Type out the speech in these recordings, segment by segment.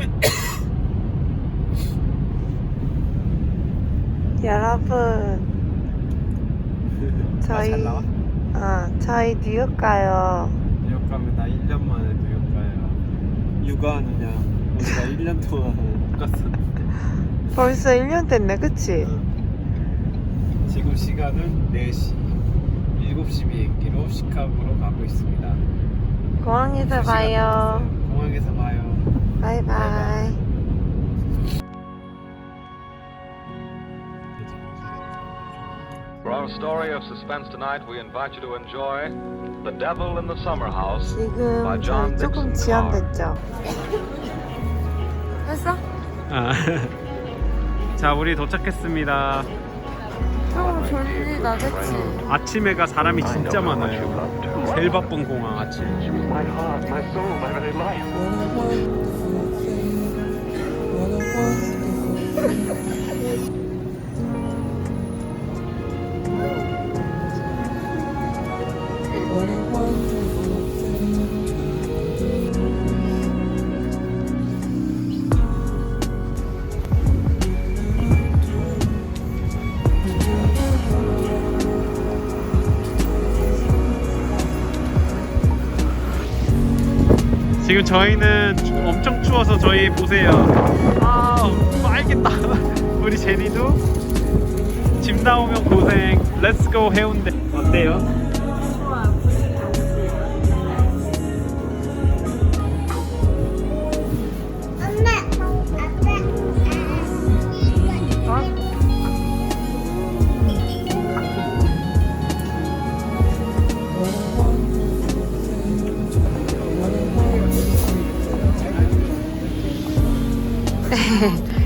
여러분, 저희, 잘 나와? 어, 저희 뉴욕 가요. 뉴욕 가면 나 1년 만에 뉴욕 가요. 육아하느냐? 우리가 1년 동안 못 갔었는데. 벌써 1년 됐네, 그치? 지금 시간은 4시. 7시 비행기로 시카고로 가고 있습니다. 공항에서 봐요. 공항에서 봐요. 바이바이. Story of suspense tonight, we invite you to enjoy The Devil in the Summer House. 지금 by 저희 John 조금 Dixon Carr. 지연됐죠? 했어? 아. 자, 우리 도착했습니다. 조금 졸리다, 그치? 아침에가 사람이 진짜 많아요. 제일 바쁜 공항 아침. my heart, my soul, my very life. 지금 저희는 추- 엄청 추워서 저희 보세요. 아, 빨겠다. 우리 제니도 집 나오면 고생. 렛츠고 해운대. 어때요? 어때?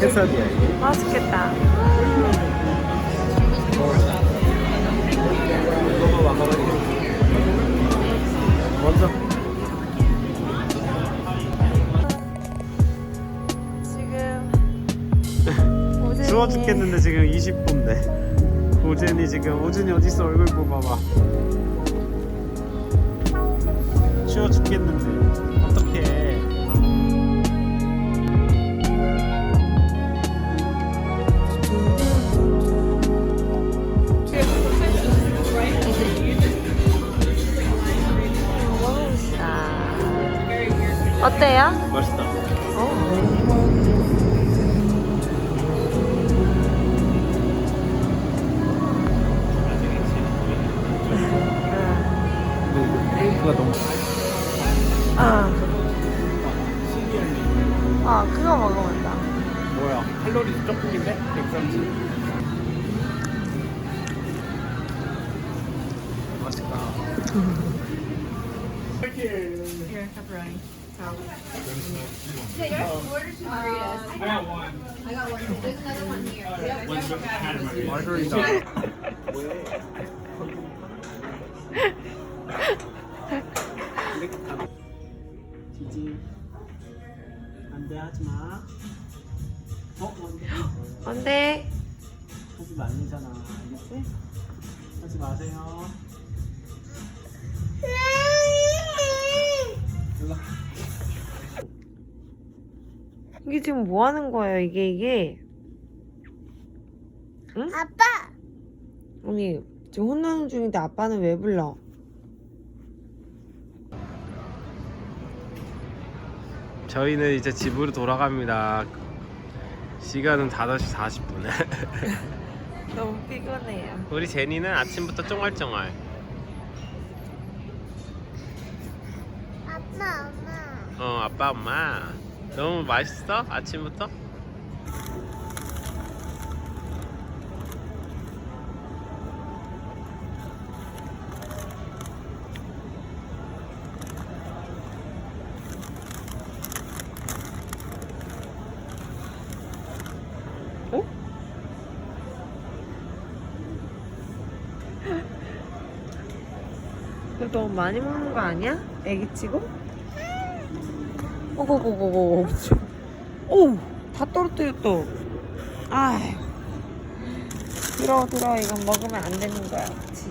해석이야 이게. 맛있겠다. 먼저. 지금 추워 죽겠는데 지금 20도인데. 오준이 지금 오준이 어딨어 얼굴 봐봐. 추워 죽겠는데 어때요? 맛있다. 케이크가 너무 아. 아, 그거 먹으면 다 뭐야? 칼로리 조금인데? 130. 맛있다. 지지. 안돼 하지 마. 어? 안돼. 뭔데? 하지 말래잖아. 알겠지? 하지 마세요. 지금 뭐 하는 거예요, 이게, 이게? 응? 아빠! 아니, 지금 혼나는 중인데 아빠는 왜 불러? 저희는 이제 집으로 돌아갑니다. 시간은 5시 40분. 너무 피곤해요. 우리 제니는 아침부터 쫑알쫑알. 아빠, 엄마. 어, 아빠, 엄마. 너무 맛있어? 아침부터? 어? 너무 많이 먹는 거 아니야? 애기 치고? 오고고고고 오! 다 떨어뜨렸어 아휴. 들어 들어. 이건 먹으면 안 되는 거야. 치지.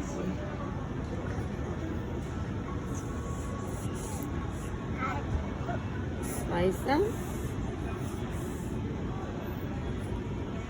맛있어?